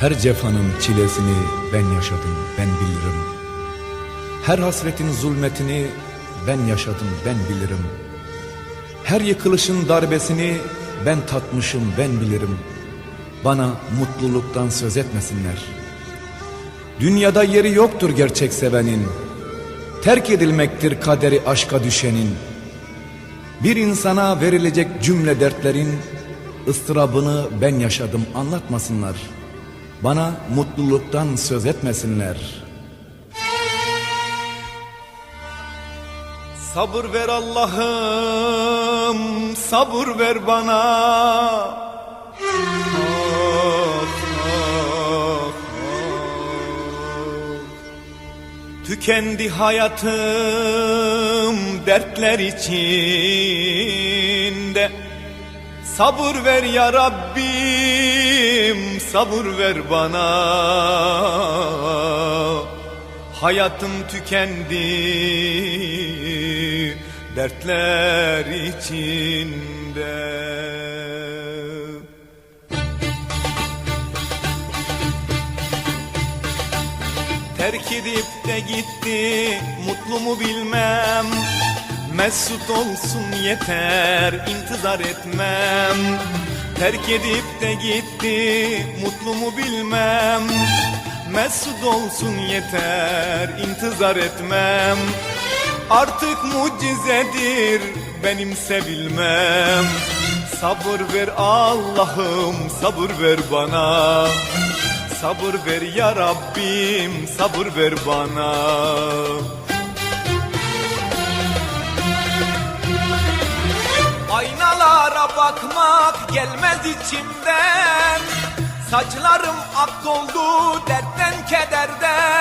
Her cefanın çilesini ben yaşadım, ben bilirim. Her hasretin zulmetini ben yaşadım, ben bilirim. Her yıkılışın darbesini ben tatmışım, ben bilirim. Bana mutluluktan söz etmesinler. Dünyada yeri yoktur gerçek sevenin. Terk edilmektir kaderi aşka düşenin. Bir insana verilecek cümle dertlerin ıstırabını ben yaşadım anlatmasınlar. Bana mutluluktan söz etmesinler. Sabır ver Allah'ım, sabır ver bana. Tükendi hayatım dertler içinde Sabır ver ya Rabbim sabır ver bana. Hayatım tükendi dertler içinde. Terk edip de gitti mutlu mu bilmem. Mesut olsun yeter intizar etmem Terk edip de gitti mutlu mu bilmem. Mesut olsun yeter intizar etmem. Artık mucizedir benim sevilmem. Sabır ver Allah'ım sabır ver bana. Sabır ver ya Rabbim sabır ver bana bakmak gelmez içimden. Saçlarım ak oldu dertten kederden